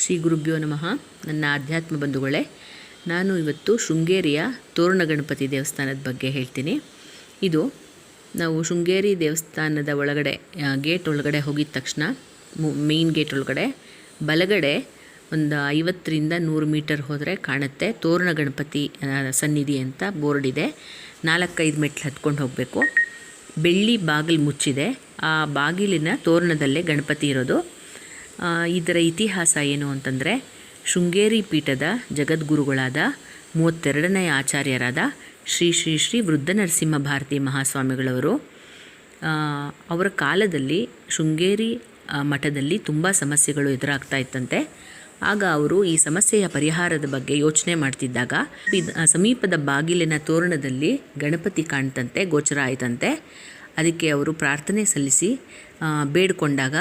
ಶ್ರೀ ಗುರುಭ್ಯೋ ನಮಃ. ನನ್ನ ಆಧ್ಯಾತ್ಮ ಬಂಧುಗಳೇ, ನಾನು ಇವತ್ತು ಶೃಂಗೇರಿಯ ತೋರಣ ಗಣಪತಿ ದೇವಸ್ಥಾನದ ಬಗ್ಗೆ ಹೇಳ್ತೀನಿ. ಇದು ನಾವು ಶೃಂಗೇರಿ ದೇವಸ್ಥಾನದ ಒಳಗಡೆ ಗೇಟ್ ಒಳಗಡೆ ಹೋಗಿದ ತಕ್ಷಣ ಮೇನ್ ಗೇಟ್ ಒಳಗಡೆ, ಬಲಗಡೆ ಒಂದು ಐವತ್ತರಿಂದ ನೂರು ಮೀಟರ್ ಹೋದರೆ ಕಾಣುತ್ತೆ. ತೋರಣ ಗಣಪತಿ ಸನ್ನಿಧಿ ಅಂತ ಬೋರ್ಡ್ ಇದೆ. ನಾಲ್ಕೈದು ಮೆಟ್ಲು ಹತ್ಕೊಂಡು ಹೋಗಬೇಕು. ಬೆಳ್ಳಿ ಬಾಗಿಲು ಮುಚ್ಚಿದೆ. ಆ ಬಾಗಿಲಿನ ತೋರಣದಲ್ಲೇ ಗಣಪತಿ ಇರೋದು. ಇದರ ಇತಿಹಾಸ ಏನು ಅಂತಂದರೆ ಶೃಂಗೇರಿ ಪೀಠದ ಜಗದ್ಗುರುಗಳಾದ ಮೂವತ್ತೆರಡನೇ ಆಚಾರ್ಯರಾದ ಶ್ರೀ ಶ್ರೀ ಶ್ರೀ ವೃದ್ಧ ನರಸಿಂಹ ಭಾರತಿ ಮಹಾಸ್ವಾಮಿಗಳವರು ಅವರ ಕಾಲದಲ್ಲಿ ಶೃಂಗೇರಿ ಮಠದಲ್ಲಿ ತುಂಬ ಸಮಸ್ಯೆಗಳು ಎದುರಾಗ್ತಾ ಇತ್ತಂತೆ. ಆಗ ಅವರು ಈ ಸಮಸ್ಯೆಯ ಪರಿಹಾರದ ಬಗ್ಗೆ ಯೋಚನೆ ಮಾಡ್ತಿದ್ದಾಗ ಸಮೀಪದ ಬಾಗಿಲಿನ ತೋರಣದಲ್ಲಿ ಗಣಪತಿ ಕಾಣ್ತಂತೆ, ಗೋಚರ ಆಯ್ತಂತೆ. ಅದಕ್ಕೆ ಅವರು ಪ್ರಾರ್ಥನೆ ಸಲ್ಲಿಸಿ ಬೇಡ್ಕೊಂಡಾಗ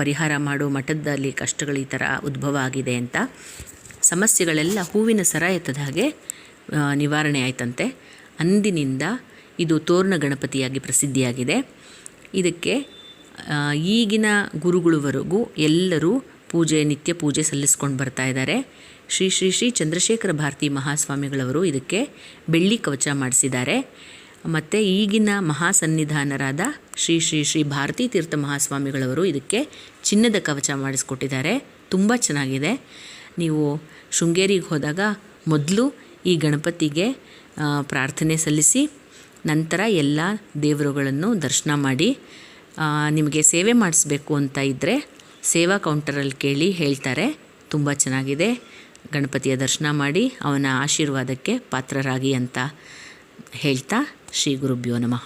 ಪರಿಹಾರ ಮಾಡೋ ಮಠದಲ್ಲಿ ಕಷ್ಟಗಳು ಈ ಥರ ಉದ್ಭವ ಆಗಿದೆ ಅಂತ. ಸಮಸ್ಯೆಗಳೆಲ್ಲ ಹೂವಿನ ಸರ ಎತ್ತದ ಹಾಗೆ ನಿವಾರಣೆ ಆಯ್ತಂತೆ. ಅಂದಿನಿಂದ ಇದು ತೋರಣ ಗಣಪತಿಯಾಗಿ ಪ್ರಸಿದ್ಧಿಯಾಗಿದೆ. ಇದಕ್ಕೆ ಈಗಿನ ಗುರುಗಳವರೆಗೂ ಎಲ್ಲರೂ ಪೂಜೆ, ನಿತ್ಯ ಪೂಜೆ ಸಲ್ಲಿಸ್ಕೊಂಡು ಬರ್ತಾ ಇದ್ದಾರೆ. ಶ್ರೀ ಶ್ರೀ ಶ್ರೀ ಚಂದ್ರಶೇಖರ ಭಾರತಿ ಮಹಾಸ್ವಾಮಿಗಳವರು ಇದಕ್ಕೆ ಬೆಳ್ಳಿ ಕವಚ ಮಾಡಿಸಿದ್ದಾರೆ. ಮತ್ತು ಈಗಿನ ಮಹಾಸನ್ನಿಧಾನರಾದ ಶ್ರೀ ಶ್ರೀ ಶ್ರೀ ಭಾರತೀ ತೀರ್ಥ ಮಹಾಸ್ವಾಮಿಗಳವರು ಇದಕ್ಕೆ ಚಿನ್ನದ ಕವಚ ಮಾಡಿಸ್ಕೊಟ್ಟಿದ್ದಾರೆ. ತುಂಬ ಚೆನ್ನಾಗಿದೆ. ನೀವು ಶೃಂಗೇರಿಗೆ ಹೋದಾಗ ಮೊದಲು ಈ ಗಣಪತಿಗೆ ಪ್ರಾರ್ಥನೆ ಸಲ್ಲಿಸಿ, ನಂತರ ಎಲ್ಲ ದೇವರುಗಳನ್ನು ದರ್ಶನ ಮಾಡಿ ನಿಮಗೆ ಸೇವೆ ಮಾಡಿಸ್ಬೇಕು ಅಂತ ಇದ್ದರೆ ಸೇವಾ ಕೌಂಟರಲ್ಲಿ ಕೇಳಿ ಹೇಳ್ತಾರೆ. ತುಂಬ ಚೆನ್ನಾಗಿದೆ. ಗಣಪತಿಯ ದರ್ಶನ ಮಾಡಿ ಅವನ ಆಶೀರ್ವಾದಕ್ಕೆ ಪಾತ್ರರಾಗಿ ಅಂತ ಹೇಳ್ತಾ ಶ್ರೀ ಗುರುಭ್ಯೋ ನಮಃ